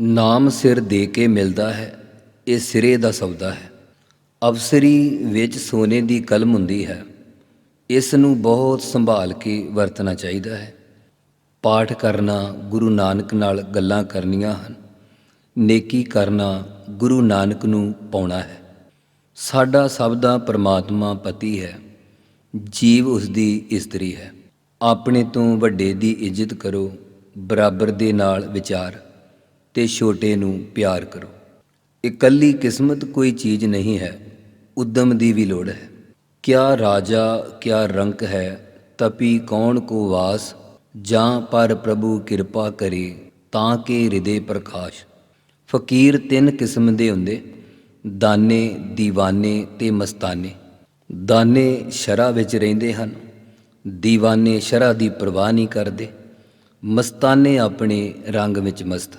ਨਾਮ ਸਿਰ ਦੇ ਕੇ ਮਿਲਦਾ ਹੈ, ਇਹ ਸਿਰੇ ਦਾ ਸੌਦਾ ਹੈ। ਅਵਸਰੀ ਵਿੱਚ ਸੋਨੇ ਦੀ ਕਲਮ ਹੁੰਦੀ ਹੈ। ਇਸ ਨੂੰ ਬਹੁਤ ਸੰਭਾਲ ਕੇ ਵਰਤਣਾ ਚਾਹੀਦਾ ਹੈ। ਪਾਠ ਕਰਨਾ ਗੁਰੂ ਨਾਨਕ ਨਾਲ ਗੱਲਾਂ ਕਰਨੀਆਂ ਹਨ। ਨੇਕੀ ਕਰਨਾ ਗੁਰੂ ਨਾਨਕ ਨੂੰ ਪਾਉਣਾ ਹੈ। ਸਾਡਾ ਸਭ ਦਾ ਪਰਮਾਤਮਾ ਪਤੀ ਹੈ। ਜੀਵ ਉਸ ਦੀ ਇਸਤਰੀ ਹੈ। ਆਪਣੇ ਤੋਂ ਵੱਡੇ ਦੀ ਇੱਜ਼ਤ ਕਰੋ, ਬਰਾਬਰ ਦੇ ਨਾਲ ਵਿਚਾਰ। ਤੇ ਛੋਟੇ ਨੂੰ ਪਿਆਰ ਕਰੋ। ਇਕੱਲੀ ਕਿਸਮਤ ਕੋਈ ਚੀਜ਼ ਨਹੀਂ ਹੈ, ਉਦਮ ਦੀ ਵੀ ਲੋੜ ਹੈ। ਕਿਆ ਰਾਜਾ, ਕਿਆ ਰੰਕ ਹੈ, ਤਪੀ ਕੌਣ ਕੋ ਵਾਸ, ਜਾਂ ਪਰ ਪ੍ਰਭੂ ਕਿਰਪਾ ਕਰੇ, ਤਾਂ ਕਿ ਹਿਰਦੇ ਪ੍ਰਕਾਸ਼। ਫਕੀਰ ਤਿੰਨ ਕਿਸਮ ਦੇ ਹੁੰਦੇ, ਦਾਨੇ, ਦੀਵਾਨੇ ਤੇ ਮਸਤਾਨੇ। ਦਾਨੇ ਸ਼ਰਾ ਵਿੱਚ ਰਹਿੰਦੇ ਹਨ, ਦੀਵਾਨੇ ਸ਼ਰਾ ਦੀ ਪਰਵਾਹ ਨਹੀਂ ਕਰਦੇ। ਮਸਤਾਨੇ ਆਪਣੇ ਰੰਗ ਵਿੱਚ ਮਸਤ।